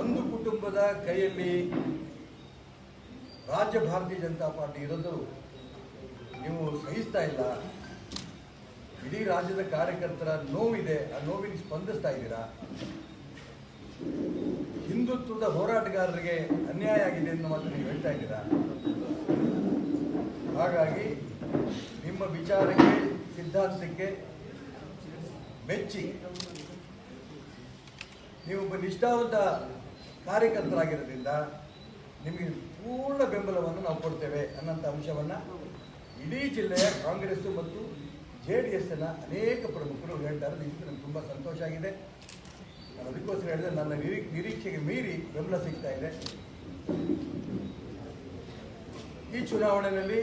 ಒಂದು ಕುಟುಂಬದ ಕೈಯಲ್ಲಿ ರಾಜ್ಯ ಭಾರತೀಯ ಜನತಾ ಪಾರ್ಟಿ ಇರೋದು ನೀವು ಸಹಿಸ್ತಾ ಇಲ್ಲ. ಇಡೀ ರಾಜ್ಯದ ಕಾರ್ಯಕರ್ತರ ನೋವಿದೆ, ಆ ನೋವಿಗೆ ಸ್ಪಂದಿಸ್ತಾ ಇದ್ದೀರಾ? ಹಿಂದುತ್ವದ ಹೋರಾಟಗಾರರಿಗೆ ಅನ್ಯಾಯ ಆಗಿದೆ ಎಂದು ಮಾತ್ರ ನೀವು ಹೇಳ್ತಾ ಇದ್ದೀರಾ? ಹಾಗಾಗಿ ನಿಮ್ಮ ವಿಚಾರಕ್ಕೆ, ಸಿದ್ಧಾಂತಕ್ಕೆ ಮೆಚ್ಚಿ. ನೀವೊಬ್ಬ ನಿಷ್ಠಾವಂತ ಕಾರ್ಯಕರ್ತರಾಗಿರೋದ್ರಿಂದ ನಿಮಗೆ ಪೂರ್ಣ ಬೆಂಬಲವನ್ನು ನಾವು ಕೊಡ್ತೇವೆ ಅನ್ನೋಂಥ ಅಂಶವನ್ನು ಇಡೀ ಜಿಲ್ಲೆಯ ಕಾಂಗ್ರೆಸ್ ಮತ್ತು ಜೆ ಡಿ ಎಸ್ನ ಅನೇಕ ಪ್ರಮುಖರು ಹೇಳ್ತಾರೆ. ಇದಕ್ಕೆ ನನಗೆ ತುಂಬ ಸಂತೋಷ ಆಗಿದೆ. ನಾನು ಅದಕ್ಕೋಸ್ಕರ ಹೇಳಿದೆ, ನನ್ನ ನಿರೀ, ನಿರೀಕ್ಷೆಗೆ ಮೀರಿ ಬೆಂಬಲ ಸಿಗ್ತಾ ಇದೆ. ಈ ಚುನಾವಣೆಯಲ್ಲಿ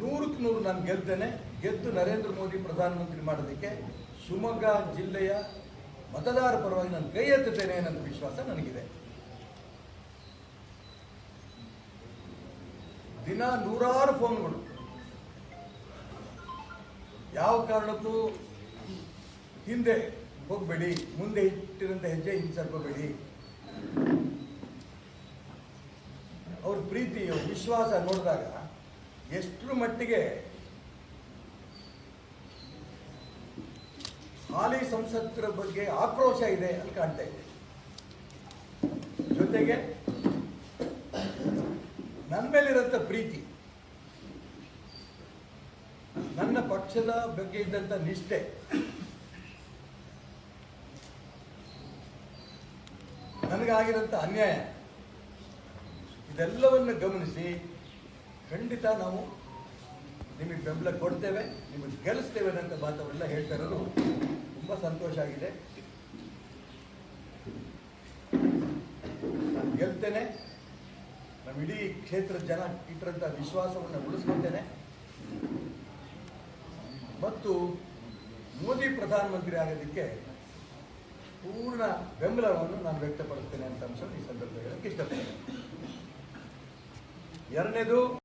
ನೂರಕ್ಕೆ ನೂರು ನಾನು ಗೆಲ್ತೇನೆ. ಗೆದ್ದು ನರೇಂದ್ರ ಮೋದಿ ಪ್ರಧಾನಮಂತ್ರಿ ಮಾಡೋದಕ್ಕೆ ಶಿವಮೊಗ್ಗ ಜಿಲ್ಲೆಯ ಮತದಾರ ಪರವಾಗಿ ನಾನು ಕೈ ಎತ್ತುತ್ತೇನೆ ಅನ್ನೋ ವಿಶ್ವಾಸ ನನಗಿದೆ. ದಿನ ನೂರಾರು ಫೋನ್ಗಳು. ಯಾವ ಕಾರಣಕ್ಕೂ ಹಿಂದೆ ಹೋಗಬೇಡಿ, ಮುಂದೆ ಇಟ್ಟಿರಂತ ಹೆಜ್ಜೆ ಹಿಂಸರ್ಕೋಬೇಡಿ. ಅವ್ರ ಪ್ರೀತಿ ವಿಶ್ವಾಸ ನೋಡಿದಾಗ ಎಷ್ಟರ ಮಟ್ಟಿಗೆ ಹಾಲಿ ಸಂಸತ್ತರ ಬಗ್ಗೆ ಆಕ್ರೋಶ ಇದೆ ಅಂತ ಕಾಣ್ತಾ ಇದೆ. ಜೊತೆಗೆ ನನ್ನ ಮೇಲಿರೋಂಥ ಪ್ರೀತಿ, ನನ್ನ ಪಕ್ಷದ ಬಗ್ಗೆ ಇದ್ದಂಥ ನಿಷ್ಠೆ ನನಗಾಗಿರೋಂಥ ಅನ್ಯಾಯ, ಇದೆಲ್ಲವನ್ನು ಗಮನಿಸಿ ಖಂಡಿತ ನಾವು ನಿಮಗೆ ಬೆಂಬಲ ಕೊಡ್ತೇವೆ, ನಿಮಗೆ ಗೆಲ್ಲಿಸ್ತೇವೆ ಅನ್ನೋಂಥ ಮಾತವರೆಲ್ಲ ಹೇಳ್ತಾ ಇರೋದು ತುಂಬ ಸಂತೋಷ ಆಗಿದೆ. ಗೆಲ್ತೇನೆ ನಮ್ಮ ಇಡೀ ಕ್ಷೇತ್ರದ ಜನ ಇಟ್ಟರಂಥ ವಿಶ್ವಾಸವನ್ನು ಉಳಿಸ್ಕೊಳ್ತೇನೆ. ಮತ್ತು ಮೋದಿ ಪ್ರಧಾನಮಂತ್ರಿ ಆಗೋದಕ್ಕೆ ಪೂರ್ಣ ಬೆಂಬಲವನ್ನು ನಾನು ವ್ಯಕ್ತಪಡಿಸ್ತೇನೆ ಅಂತ ಅಂಶ ಈ ಸಂದರ್ಭದಲ್ಲಿ ಹೇಳಕ್ಕೆ ಇಷ್ಟಪಡ್ತೇನೆ. ಎರಡನೇದು